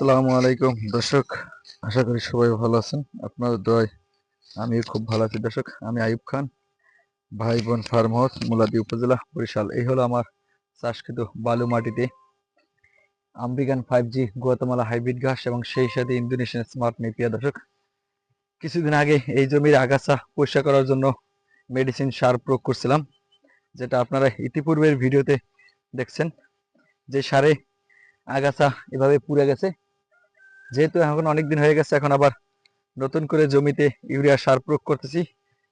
আসসালামু আলাইকুম। দর্শক, আশা করি সবাই ভালো আছেন। আপনার দয় আমি খুব ভালো আছি। দর্শক, আমি আইয়ুব খান ভাই বোন ফার্ম হাউস, মুলাদি উপজেলা, বরিশাল। এই হলো আমার চাষকৃত বালু মাটিতে আম্বিগান ফাইভ জি গুয়াতামালা হাইব্রিড ঘাস এবং সেই সাথে ইন্দোনেশিয়ান স্মার্ট নেপিয়া। দর্শক, কিছুদিন আগে এই জমির আগাছা পরিষ্কার করার জন্য মেডিসিন সার প্রয়োগ করছিলাম, যেটা আপনারা ইতিপূর্বের ভিডিওতে দেখছেন। যে সারে আগাছা এভাবে পুড়ে গেছে যেহেতু এখন অনেক দিন হয়ে গেছে, এখন আবার নতুন করে জমিতে ইউরিয়া সার প্রয়োগ করতেছি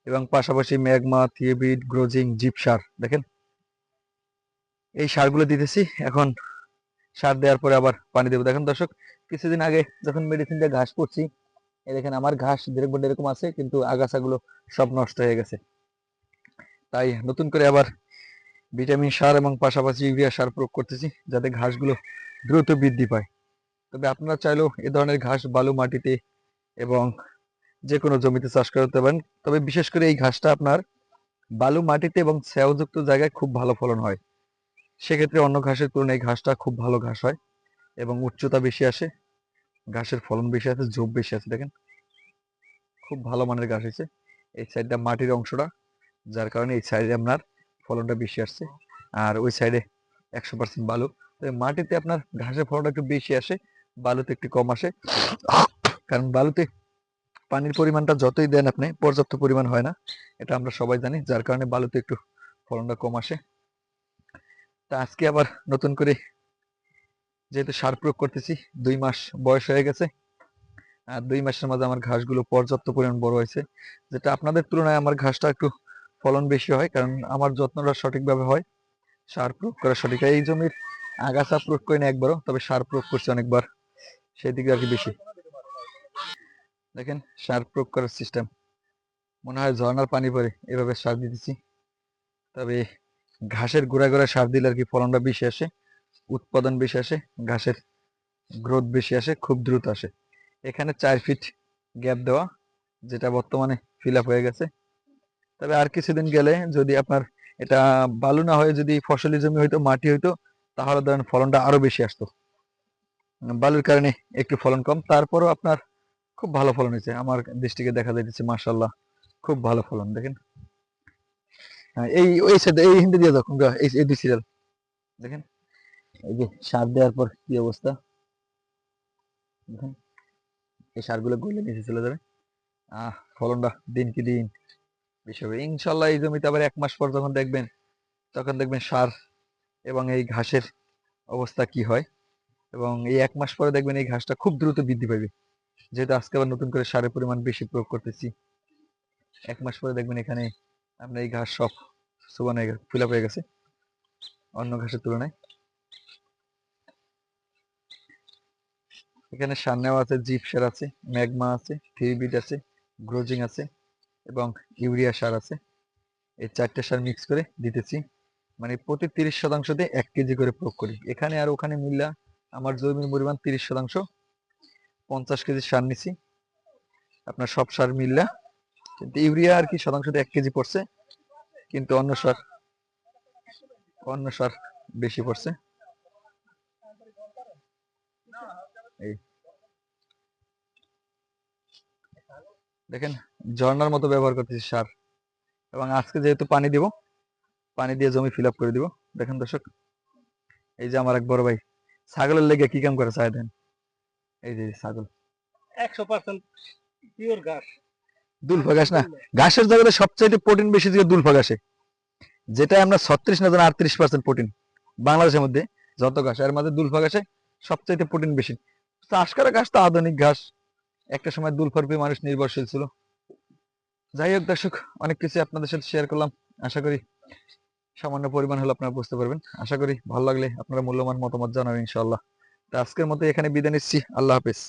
এবং পাশাপাশি ম্যাগমা থিয়েবিড গ্রোজিং জিপ সার, দেখেন? এই সারগুলো দিতেছি, এখন সার দেওয়ার পরে আবার পানি দেবো। দেখেন দর্শক, কিছুদিন আগে যখন মেডিসিন দিয়ে ঘাস করছি এই দেখেন আমার ঘাস যেরকম এরকম আছে, কিন্তু আগাছাগুলো সব নষ্ট হয়ে গেছে। তাই নতুন করে আবার ভিটামিন সার এবং পাশাপাশি ইউরিয়া সার প্রয়োগ করতেছি, যাতে ঘাসগুলো দ্রুত বৃদ্ধি পায়। তবে আপনারা চাইলেও এ ধরনের ঘাস বালু মাটিতে এবং যে কোনো জমিতে চাষ করতে পারেন। তবে বিশেষ করে এই ঘাসটা আপনার বালু মাটিতে এবং স্যাওযুক্ত জায়গায় খুব ভালো ফলন হয়। সেক্ষেত্রে অন্য ঘাসের তুলনায় এই ঘাসটা খুব ভালো ঘাস হয় এবং উচ্চতা বেশি আসে, ঘাসের ফলন বেশি আছে ঝোপ বেশি আছে দেখেন। খুব ভালো মানের ঘাস হয়েছে। এই সাইডটা মাটির অংশটা, যার কারণে এই সাইডে আপনার ফলনটা বেশি আসছে। আর ওই সাইডে একশো পার্সেন্ট বালু। মাটিতে আপনার ঘাসের ফলনটা একটু বেশি আসে বালুতে একটু কম আসে। কারণ বালুতে পানির পরিমাণটা যতই দেন আপনি, পর্যাপ্ত পরিমাণ হয় না। এটা আমরা সবাই জানি, যার কারণে বালুতে একটু ফলনটা কম আসে। তা আজকে আবার নতুন করে যেহেতু সার প্রয়োগ করতেছি, দুই মাস বয়স হয়ে গেছে। আর দুই মাসের মাঝে আমার ঘাসগুলো পর্যাপ্ত পরিমাণ বড় হয়েছে। যেটা আপনাদের তুলনায় আমার ঘাসটা একটু ফলন বেশি হয়, কারণ আমার যত্নটা সঠিকভাবে হয়। সার প্রয়োগ করা সঠিক। এই জমির আগাছা প্রয়োগ করি না একবারও, তবে সার প্রয়োগ করছি অনেকবার। সেই দিকে আর কি বেশি। দেখেন, সার প্রয়োগ করার সিস্টেম মনে হয় ঝর্ণার পানি পরে এভাবে সার দিতেছি। তবে ঘাসের গোড়া গোড়া সার দিলে আর কি ফলনটা বেশি আসে, উৎপাদন বেশি আসে, ঘাসের গ্রোথ বেশি আসে, খুব দ্রুত আসে। এখানে চার ফিট গ্যাপ দেওয়া, যেটা বর্তমানে ফিল হয়ে গেছে। তবে আর কিছুদিন গেলে যদি আপনার এটা বালু না হয়ে যদি ফসলি জমি হইতো মাটি হইতো তাহলে ধরেন ফলনটা আরও বেশি আসতো। বালুর কারণে একটু ফলন কম। তারপরও আপনার খুব ভালো ফলন হয়েছে। আমার দৃষ্টিকে দেখা যাইতেছে মাশাল্লাহ খুব ভালো ফলন দেখেন। হ্যাঁ, এই ওই সাইডে এই হিন্দি দিয়ে যখন এই দুই সিরিয়াল দেখেন। এই যে সার দেওয়ার পর কি অবস্থা? দেখেন এই সারগুলো গলে নিচে চলে যাবে। আহ ফলনটা দিন কি দিন বেশি ইনশাল্লাহ এই জমিতে আবার এক মাস পর যখন দেখবেন তখন দেখবেন সার এবং এই ঘাসের অবস্থা কি হয়। এবং এই এক মাস পরে দেখবেন এই ঘাসটা খুব দ্রুত বৃদ্ধি পাবে। যেহেতু আজকে আবার নতুন করে সারের পরিমাণ বেশি প্রয়োগ করতেছি। এক মাস পরে দেখবেন এখানে আপনার এই ঘাস সব সুবান হয়ে গেছে ফিল হয়ে গেছে। অন্য ঘাসের তুলনায়। এখানে সামনেও আছে জিপসার আছে, ম্যাগমা আছে, থ্রিবিট আছে, গ্রোজিং আছে এবং ইউরিয়া সার আছে। এই চারটে সার মিক্স করে দিতেছি। মানে প্রতি তিরিশ শতাংশতে এক কেজি করে প্রয়োগ করি। এখানে আর ওখানে মিললা আমার জমির পরিমাণ তিরিশ শতাংশ। পঞ্চাশ কেজি সার নিছি। আপনার সব সার মিললা। কিন্তু ইউরিয়া আর কি শতাংশতে এক কেজি পড়ছে। কিন্তু অন্য সার অন্য সার বেশি পড়ছে। এই। দেখেন, ঝর্ণার মতো ব্যবহার করতেছি সার। এবং আজকে যেহেতু পানি দিব, পানি দিয়ে জমি ফিল করে দিব। দেখেন দর্শক, এই যে আমার এক বড় ভাই। ছাগলের লেগে কি কাম করে চাই দেন? এই যে ছাগল। একশো পার্সেন্ট পিওর ঘাস। দুলফা ঘাস না? ঘাসের জগতে সবচাইতে প্রোটিন বেশি দুলফা ঘাসে যেটা আমরা ছত্রিশ না আটত্রিশ পার্সেন্ট প্রোটিন বাংলাদেশের মধ্যে যত ঘাস এর মধ্যে দুলফা ঘাসে সবচাইতে প্রোটিন বেশি। চাষ করা ঘাস তো আধুনিক ঘাস। একটা সময় দুলফার পেয়ে মানুষ নির্ভরশীল ছিল। যাই হোক দর্শক অনেক কিছু আপনাদের সাথে শেয়ার করলাম। আশা করি সামান্য পরিমাণ হলে আপনারা বুঝতে পারবেন। আশা করি ভালো লাগলে আপনারা মূল্যবান মতামত জানাবেন ইনশাল্লাহ তো আজকের মতো এখানে বিদায় নিচ্ছি। আল্লাহ হাফেজ।